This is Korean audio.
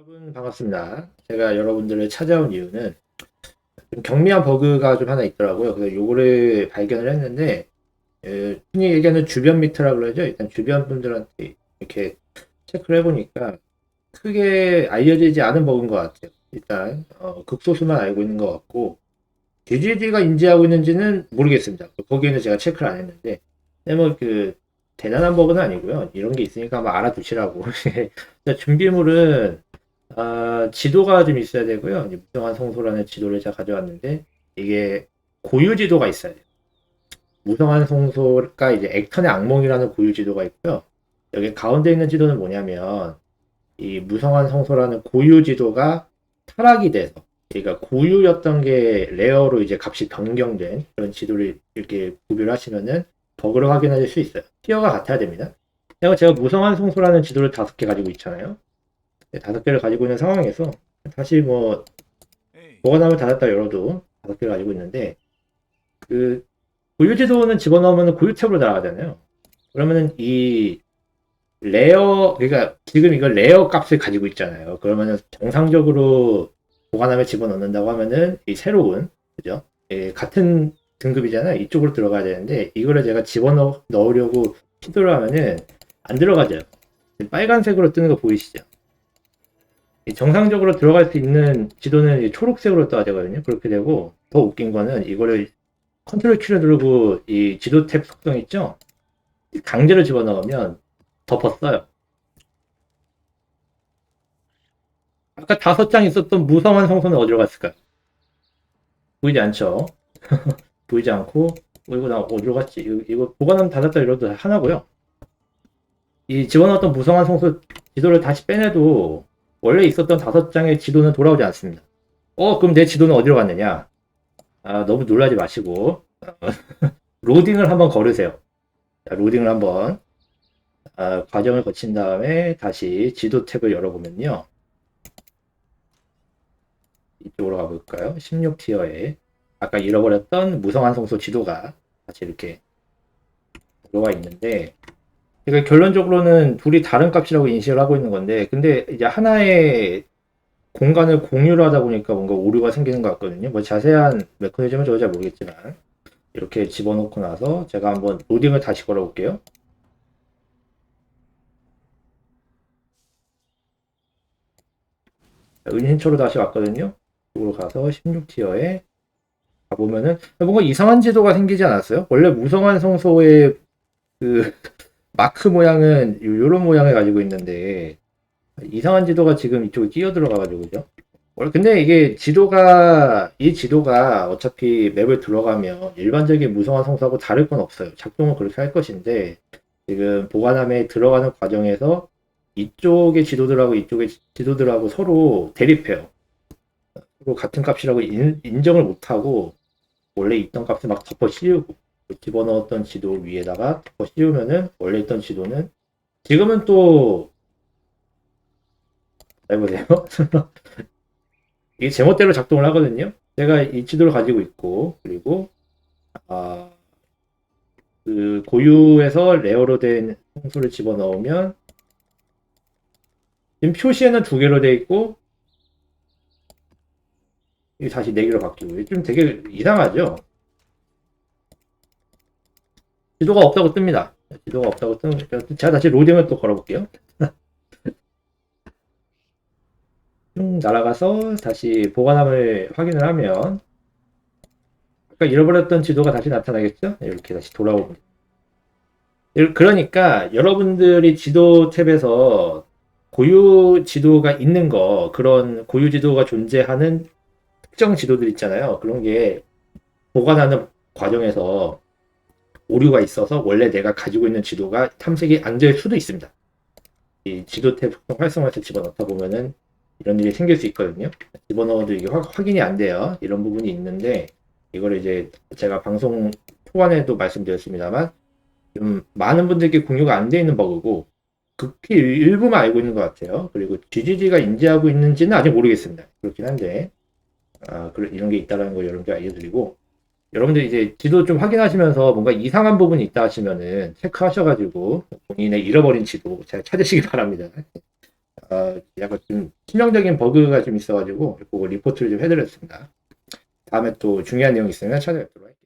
여러분 반갑습니다. 제가 여러분들을 찾아온 이유는 좀 경미한 버그가 좀 하나 있더라고요. 그래서 요거를 발견을 했는데 에, 흔히 얘기하는 주변 미터라 그러죠. 일단 주변 분들한테 이렇게 체크를 해보니까 크게 알려지지 않은 버그인 것 같아요. 일단 어, 극소수만 알고 있는 것 같고 GGD가 인지하고 있는지는 모르겠습니다. 거기에는 제가 체크를 안 했는데 뭐그 대단한 버그는 아니고요. 이런 게 있으니까 한번 알아두시라고. 준비물은 아, 지도가 좀 있어야 되고요. 무성한 성소라는 지도를 제가 가져왔는데 이게 고유 지도가 있어야 돼요. 무성한 성소가 이제 액턴의 악몽이라는 고유 지도가 있고요. 여기 가운데 있는 지도는 뭐냐면 이 무성한 성소라는 고유 지도가 타락이 돼서 그러니까 고유였던 게 레어로 이제 값이 변경된 그런 지도를 이렇게 구비를 하시면은 버그를 확인하실 수 있어요. 티어가 같아야 됩니다. 제가 무성한 성소라는 지도를 다섯 개 가지고 있잖아요. 네, 다섯 개를 가지고 있는 상황에서 다시 뭐 보관함을 닫았다 열어도 다섯 개를 가지고 있는데 그 고유 지도는 집어넣으면 고유 탭으로 나가잖아요. 그러면은 이 레어 그러니까 지금 이거 레어 값을 가지고 있잖아요. 그러면은 정상적으로 보관함에 집어넣는다고 하면은 이 새로운 그죠? 예, 같은 등급이잖아요. 이쪽으로 들어가야 되는데 이거를 제가 집어넣 넣으려고 시도를 하면은 안 들어가죠. 빨간색으로 뜨는 거 보이시죠? 이 정상적으로 들어갈 수 있는 지도는 이 초록색으로 떠야 되거든요. 그렇게 되고 더 웃긴 거는 이거를 컨트롤 키를 누르고 이 지도 탭 속성 있죠? 강제로 집어넣으면 덮었어요. 아까 다섯 장 있었던 무성한 성소는 어디로 갔을까요? 보이지 않죠? 보이지 않고 어, 이거 나 어디로 갔지? 이거, 이거 보관하면 닫았다 이러도 하나고요. 이 집어넣었던 무성한 성소 지도를 다시 빼내도 원래 있었던 다섯 장의 지도는 돌아오지 않습니다. 어, 그럼 내 지도는 어디로 갔느냐? 아, 너무 놀라지 마시고 로딩을 한번 걸으세요. 자, 로딩을 한번 아, 과정을 거친 다음에 다시 지도 탭을 열어보면요. 이쪽으로 가볼까요? 16티어에 아까 잃어버렸던 무성한 성소 지도가 다시 이렇게 들어와 있는데 그러니까 결론적으로는 둘이 다른 값이라고 인식을 하고 있는 건데 근데 이제 하나의 공간을 공유를 하다 보니까 뭔가 오류가 생기는 것 같거든요. 뭐 자세한 메커니즘은 저도 잘 모르겠지만 이렇게 집어넣고 나서 제가 한번 로딩을 다시 걸어볼게요. 은신처로 다시 왔거든요. 이쪽으로 가서 16티어에 가보면은 뭔가 이상한 지도가 생기지 않았어요? 원래 무성한 성소의 그 마크 모양은 이런 모양을 가지고 있는데 이상한 지도가 지금 이쪽에 끼어 들어가가지고 그죠? 원래 근데 이게 지도가 이 지도가 어차피 맵을 들어가면 일반적인 무성한 성소하고 다를 건 없어요. 작동은 그렇게 할 것인데 지금 보관함에 들어가는 과정에서 이쪽의 지도들하고 이쪽의 지도들하고 서로 대립해요. 서로 같은 값이라고 인, 인정을 못하고 원래 있던 값을 막 덮어 씌우고 집어넣었던 지도 위에다가 덮어 씌우면은 원래 있던 지도는 지금은 또 해보세요. 이게 제멋대로 작동을 하거든요. 제가 이 지도를 가지고 있고 그리고 아, 그 고유에서 레어로 된 홍수를 집어넣으면 지금 표시에는 두 개로 되어 있고 이게 다시 네 개로 바뀌고 좀 되게 이상하죠? 지도가 없다고 뜹니다. 지도가 없다고 뜨는 제가 다시 로딩을 또 걸어볼게요. 쭉 날아가서 다시 보관함을 확인을 하면 아까 잃어버렸던 지도가 다시 나타나겠죠? 이렇게 다시 돌아오고 그러니까 여러분들이 지도 탭에서 고유 지도가 있는 거 그런 고유 지도가 존재하는 특정 지도들 있잖아요. 그런 게 보관하는 과정에서 오류가 있어서 원래 내가 가지고 있는 지도가 탐색이 안 될 수도 있습니다. 이 지도 탭 활성화해서 집어넣다 보면은 이런 일이 생길 수 있거든요. 집어넣어도 이게 확, 확인이 안 돼요. 이런 부분이 있는데 이걸 이제 제가 방송 초반에도 말씀드렸습니다만 좀 많은 분들께 공유가 안 돼 있는 버그고 극히 일부만 알고 있는 것 같아요. 그리고 GGG가 인지하고 있는지는 아직 모르겠습니다. 그렇긴 한데 아, 이런 게 있다라는 걸 여러분들 알려드리고 여러분들 이제 지도 좀 확인하시면서 뭔가 이상한 부분이 있다 하시면은 체크하셔가지고 본인의 잃어버린 지도 잘 찾으시기 바랍니다. 어, 약간 좀 치명적인 버그가 좀 있어가지고 그거 리포트를 좀 해드렸습니다. 다음에 또 중요한 내용 있으면 찾아뵙도록 하겠습니다.